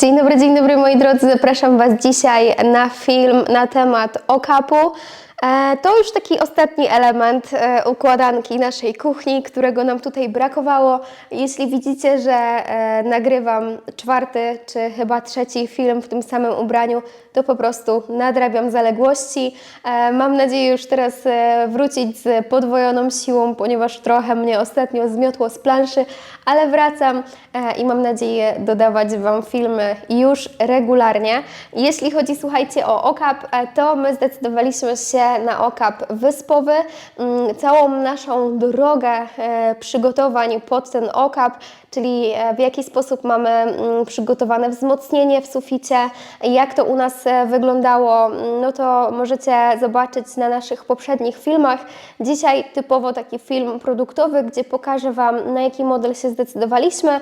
Dzień dobry, dzień dobry moi drodzy. Zapraszam Was dzisiaj na film na temat okapu. E, To już taki ostatni element e, układanki naszej kuchni, którego nam tutaj brakowało. Jeśli widzicie, że e, nagrywam czwarty czy chyba trzeci film w tym samym ubraniu, to po prostu nadrabiam zaległości. Mam nadzieję już teraz wrócić z podwojoną siłą, ponieważ trochę mnie ostatnio zmiotło z planszy, ale wracam i mam nadzieję dodawać Wam filmy już regularnie. Jeśli chodzi, słuchajcie, o okap, to my zdecydowaliśmy się na okap wyspowy. Mm, Całą naszą drogę e, przygotowań pod ten okap, czyli e, w jaki sposób mamy mm, przygotowane wzmocnienie w suficie, jak to u nas e, wyglądało, mm, no to możecie zobaczyć na naszych poprzednich filmach. Dzisiaj typowo taki film produktowy, gdzie pokażę Wam, na jaki model się zdecydowaliśmy,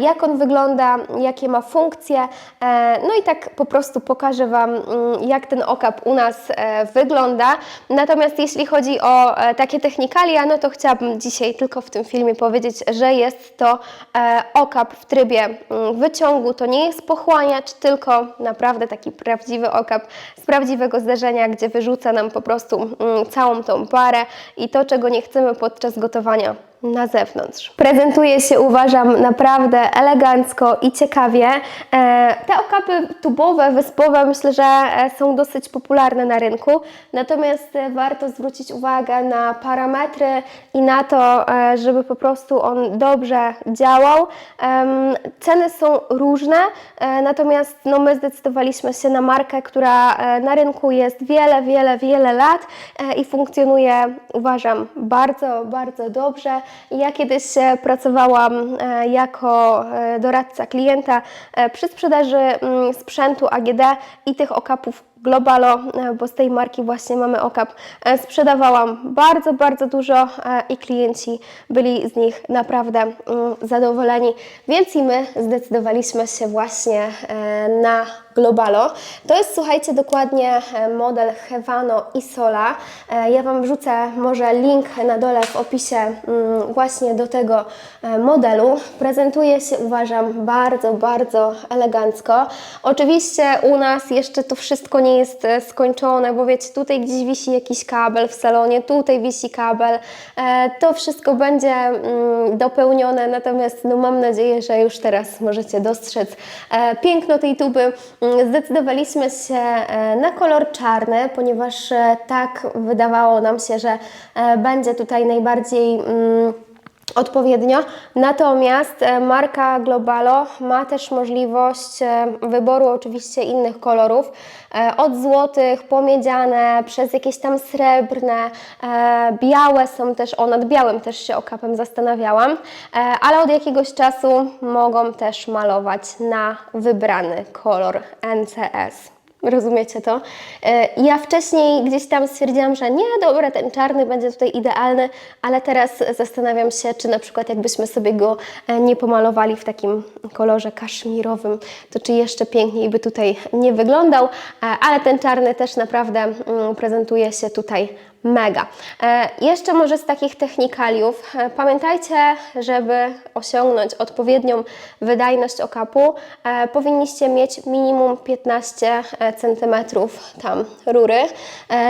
jak on wygląda, jakie ma funkcje, no i tak po prostu pokażę Wam, jak ten okap u nas e, wygląda. Natomiast jeśli chodzi o e, takie technikalia, no to chciałabym dzisiaj tylko w tym filmie powiedzieć, że jest to e, okap w trybie mm, wyciągu, to nie jest pochłaniacz, tylko naprawdę taki prawdziwy okap z prawdziwego zdarzenia, gdzie wyrzuca nam po prostu mm, całą tą parę i to, czego nie chcemy podczas gotowania na zewnątrz. Prezentuje się, uważam, naprawdę elegancko i ciekawie. E, te okapy tubowe, wyspowe myślę, że e, są dosyć popularne na rynku, natomiast e, warto zwrócić uwagę na parametry i na to, żeby po prostu on dobrze działał. Ceny są różne, natomiast no, my zdecydowaliśmy się na markę, która na rynku jest wiele, wiele, wiele lat i funkcjonuje, uważam, bardzo, bardzo dobrze. Ja kiedyś e, pracowałam e, jako e, doradca klienta przy sprzedaży mm, sprzętu AGD i tych okapów Globalo, bo z tej marki właśnie mamy okap. Sprzedawałam bardzo, bardzo dużo i klienci byli z nich naprawdę mm, zadowoleni, więc i my zdecydowaliśmy się właśnie na Globalo. To jest, słuchajcie, dokładnie e, model Hevano i Sola. E, Ja Wam wrzucę może link na dole w opisie mm, właśnie do tego e, modelu. Prezentuje się, uważam, bardzo, bardzo elegancko. Oczywiście u nas jeszcze to wszystko nie jest skończone, bo wiecie, tutaj gdzieś wisi jakiś kabel w salonie, tutaj wisi kabel. To wszystko będzie mm, dopełnione, natomiast no, mam nadzieję, że już teraz możecie dostrzec piękno tej tuby. Mm, Zdecydowaliśmy się e, na kolor czarny, ponieważ e, tak wydawało nam się, że e, będzie tutaj najbardziej. Odpowiednio. Natomiast e, marka Globalo ma też możliwość e, wyboru oczywiście innych kolorów. E, Od złotych, pomiedziane, przez jakieś tam srebrne, białe są też, o nad białym też się okapem zastanawiałam, ale od jakiegoś czasu mogą też malować na wybrany kolor NCS. Rozumiecie to? E, Ja wcześniej gdzieś tam stwierdziłam, że nie, dobra, ten czarny będzie tutaj idealny, ale teraz zastanawiam się, czy na przykład jakbyśmy sobie go e, nie pomalowali w takim kolorze kaszmirowym, to czy jeszcze piękniej by tutaj nie wyglądał, E, ale ten czarny też naprawdę mm, prezentuje się tutaj mega. E, jeszcze może z takich technikaliów. E, pamiętajcie, żeby osiągnąć odpowiednią wydajność okapu, e, powinniście mieć minimum 15 cm tam rury,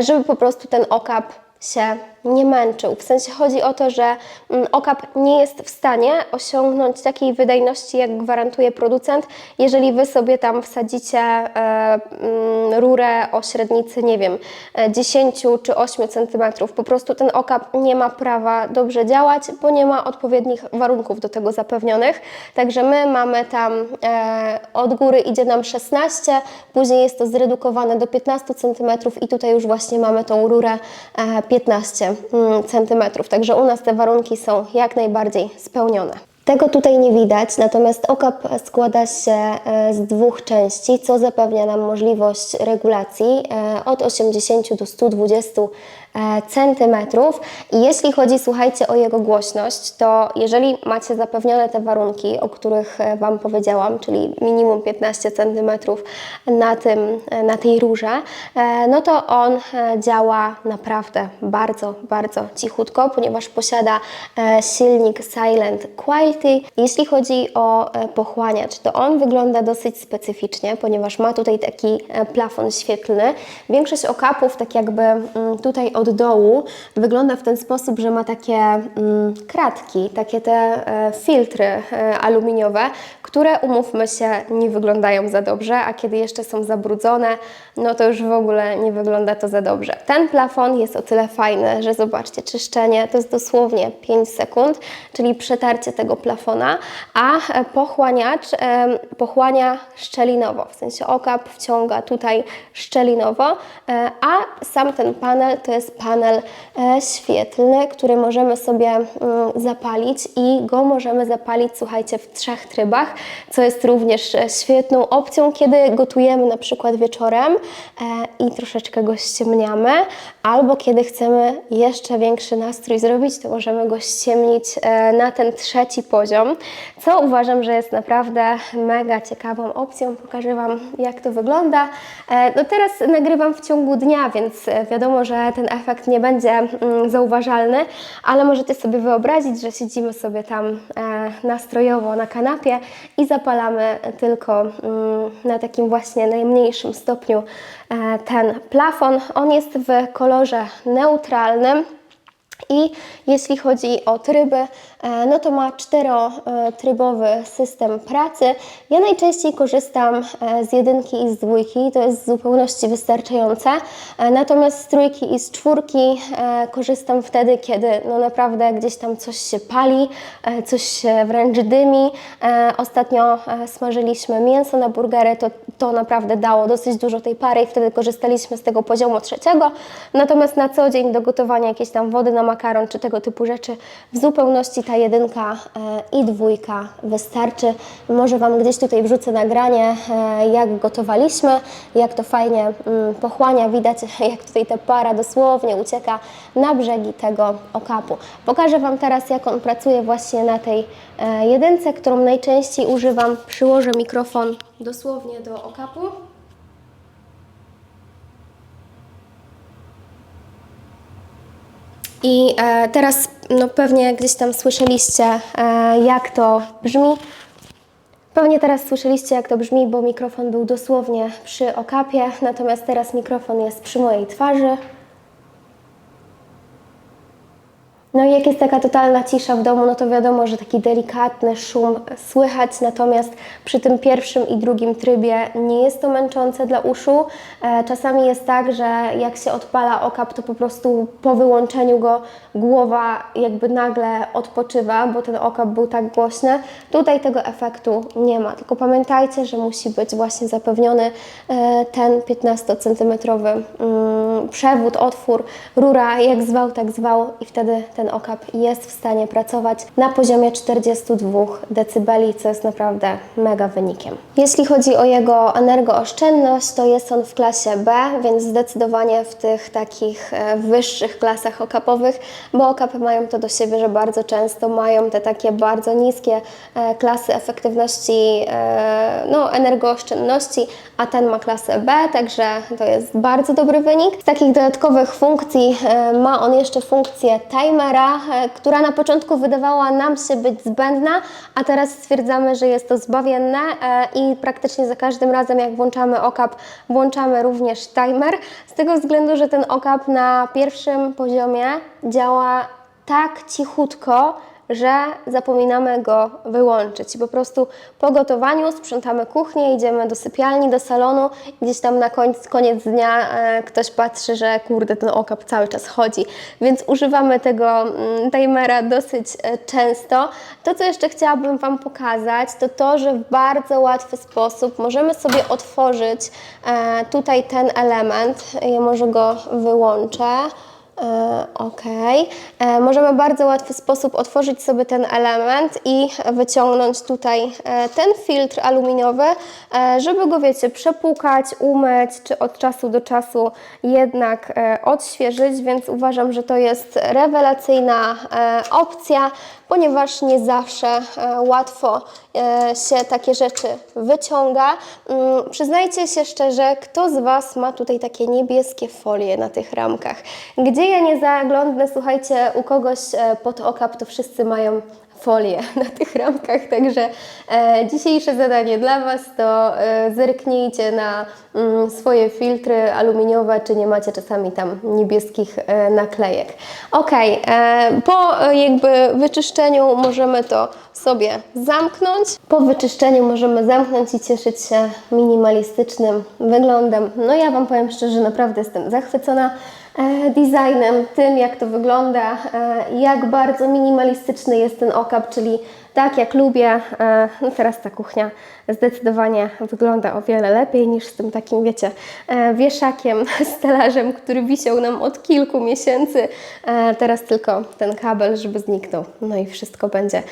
żeby po prostu ten okap się nie męczył. W sensie chodzi o to, że mm, okap nie jest w stanie osiągnąć takiej wydajności, jak gwarantuje producent, jeżeli Wy sobie tam wsadzicie e, mm, rurę o średnicy, nie wiem, e, 10 czy 8 cm. Po prostu ten okap nie ma prawa dobrze działać, bo nie ma odpowiednich warunków do tego zapewnionych. Także my mamy tam e, od góry idzie nam 16, później jest to zredukowane do 15 cm i tutaj już właśnie mamy tą rurę e, 15 mm, cm. Także u nas te warunki są jak najbardziej spełnione. Tego tutaj nie widać, natomiast okap składa się e, z dwóch części, co zapewnia nam możliwość regulacji e, od 80 do 120 e, centymetrów. I jeśli chodzi, słuchajcie, o jego głośność, to jeżeli macie zapewnione te warunki, o których e, Wam powiedziałam, czyli minimum 15 centymetrów na, tym, e, na tej rurze, e, no to on e, działa naprawdę bardzo, bardzo cichutko, ponieważ posiada e, silnik Silent Quality. Jeśli chodzi o e, pochłaniacz, to on wygląda dosyć specyficznie, ponieważ ma tutaj taki e, plafon świetlny. Większość okapów, tak jakby mm, tutaj od dołu, wygląda w ten sposób, że ma takie mm, kratki, takie te e, filtry e, aluminiowe, które umówmy się, nie wyglądają za dobrze, a kiedy jeszcze są zabrudzone, no to już w ogóle nie wygląda to za dobrze. Ten plafon jest o tyle fajny, że zobaczcie, czyszczenie to jest dosłownie 5 sekund, czyli przetarcie tego plafona, a e, pochłaniacz em, pochłania szczelinowo, w sensie okap wciąga tutaj szczelinowo, e, a sam ten panel to jest panel e, świetlny, który możemy sobie mm, zapalić i go możemy zapalić, słuchajcie, w trzech trybach, co jest również e, świetną opcją, kiedy gotujemy na przykład wieczorem e, i troszeczkę go ściemniamy, albo kiedy chcemy jeszcze większy nastrój zrobić, to możemy go ściemnić na ten trzeci poziom, co uważam, że jest naprawdę mega ciekawą opcją. Pokażę Wam, jak to wygląda. No teraz nagrywam w ciągu dnia, więc wiadomo, że ten efekt nie będzie mm, zauważalny, ale możecie sobie wyobrazić, że siedzimy sobie tam e, nastrojowo na kanapie i zapalamy tylko mm, na takim właśnie najmniejszym stopniu e, ten plafon. On jest w kolorze neutralnym. I jeśli chodzi o tryby, no to ma czterotrybowy system pracy. Ja najczęściej korzystam e, z jedynki i z dwójki, to jest w zupełności wystarczające. E, Natomiast z trójki i z czwórki e, korzystam wtedy, kiedy no naprawdę gdzieś tam coś się pali, e, coś się wręcz dymi. E, Ostatnio e, smażyliśmy mięso na burgery, to, to naprawdę dało dosyć dużo tej pary i wtedy korzystaliśmy z tego poziomu trzeciego. Natomiast na co dzień do gotowania jakiejś tam wody na makaron czy tego typu rzeczy w zupełności jedynka e, i dwójka wystarczy. Może Wam gdzieś tutaj wrzucę nagranie, e, jak gotowaliśmy, jak to fajnie mm, pochłania. Widać, jak tutaj ta para dosłownie ucieka na brzegi tego okapu. Pokażę Wam teraz, jak on pracuje właśnie na tej e, jedynce, którą najczęściej używam. Przyłożę mikrofon dosłownie do okapu. I e, teraz no, pewnie gdzieś tam słyszeliście, e, jak to brzmi. Pewnie teraz słyszeliście, jak to brzmi, bo mikrofon był dosłownie przy okapie, natomiast teraz mikrofon jest przy mojej twarzy. No i jak jest taka totalna cisza w domu, no to wiadomo, że taki delikatny szum słychać, natomiast przy tym pierwszym i drugim trybie nie jest to męczące dla uszu. E, Czasami jest tak, że jak się odpala okap, to po prostu po wyłączeniu go głowa jakby nagle odpoczywa, bo ten okap był tak głośny. Tutaj tego efektu nie ma, tylko pamiętajcie, że musi być właśnie zapewniony e, ten 15 cm mm, przewód, otwór, rura, jak zwał, tak zwał i wtedy ten okap jest w stanie pracować na poziomie 42 dB, co jest naprawdę mega wynikiem. Jeśli chodzi o jego energooszczędność, to jest on w klasie B, więc zdecydowanie w tych takich e, wyższych klasach okapowych, bo okapy mają to do siebie, że bardzo często mają te takie bardzo niskie e, klasy efektywności, e, no energooszczędności, a ten ma klasę B, także to jest bardzo dobry wynik. Z takich dodatkowych funkcji ma on jeszcze funkcję timera, e, która na początku wydawała nam się być zbędna, a teraz stwierdzamy, że jest to zbawienne e, i praktycznie za każdym razem jak włączamy okap, włączamy również timer, z tego względu, że ten okap na pierwszym poziomie działa tak cichutko, że zapominamy go wyłączyć. I po prostu po gotowaniu sprzątamy kuchnię, idziemy do sypialni, do salonu, gdzieś tam na koniec, koniec dnia e, ktoś patrzy, że kurde, ten okap cały czas chodzi. Więc używamy tego mm, timera dosyć e, często. To, co jeszcze chciałabym Wam pokazać, to to, że w bardzo łatwy sposób możemy sobie otworzyć e, tutaj ten element. Ja może go wyłączę. E, Ok. E, Możemy w bardzo łatwy sposób otworzyć sobie ten element i wyciągnąć tutaj e, ten filtr aluminiowy, żeby go, wiecie, przepłukać, umyć, czy od czasu do czasu jednak odświeżyć, więc uważam, że to jest rewelacyjna opcja, ponieważ nie zawsze e, łatwo e, się takie rzeczy wyciąga. Mm, Przyznajcie się szczerze, kto z Was ma tutaj takie niebieskie folie na tych ramkach? Gdzie ja nie zaglądnę, słuchajcie, u kogoś e, pod okap to wszyscy mają folię na tych ramkach, także e, dzisiejsze zadanie dla Was to e, zerknijcie na mm, swoje filtry aluminiowe, czy nie macie czasami tam niebieskich e, naklejek. Ok, e, po e, jakby wyczyszczeniu możemy to sobie zamknąć. Po wyczyszczeniu możemy zamknąć i cieszyć się minimalistycznym wyglądem. No ja Wam powiem szczerze, naprawdę jestem zachwycona designem, tym jak to wygląda, e, jak bardzo minimalistyczny jest ten okap, czyli tak jak lubię. E, no teraz ta kuchnia zdecydowanie wygląda o wiele lepiej niż z tym takim, wiecie, e, wieszakiem, stelażem, który wisiał nam od kilku miesięcy. E, teraz tylko ten kabel, żeby zniknął. No i wszystko będzie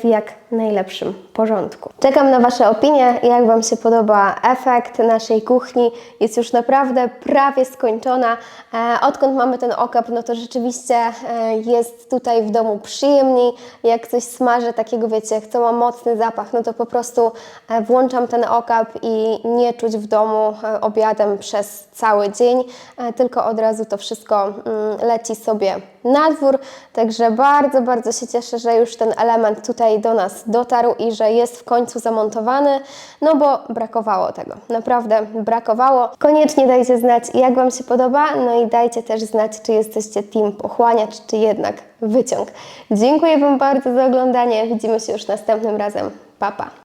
w jak najlepszym porządku. Czekam na Wasze opinie, jak Wam się podoba efekt naszej kuchni. Jest już naprawdę prawie skończona. Odkąd mamy ten okap, no to rzeczywiście jest tutaj w domu przyjemniej. Jak coś smażę takiego, wiecie, co ma mocny zapach, no to po prostu e, włączam ten okap i nie czuć w domu e, obiadem przez cały dzień, e, tylko od razu to wszystko mm, leci sobie na dwór. Także bardzo, bardzo się cieszę, że już ten element tutaj do nas dotarł i że jest w końcu zamontowany, no bo brakowało tego. Naprawdę brakowało. Koniecznie dajcie znać, jak Wam się podoba, no i dajcie też znać, czy jesteście team pochłaniacz, czy jednak wyciąg. Dziękuję Wam bardzo za oglądanie. Widzimy się już następnym razem. Pa, pa.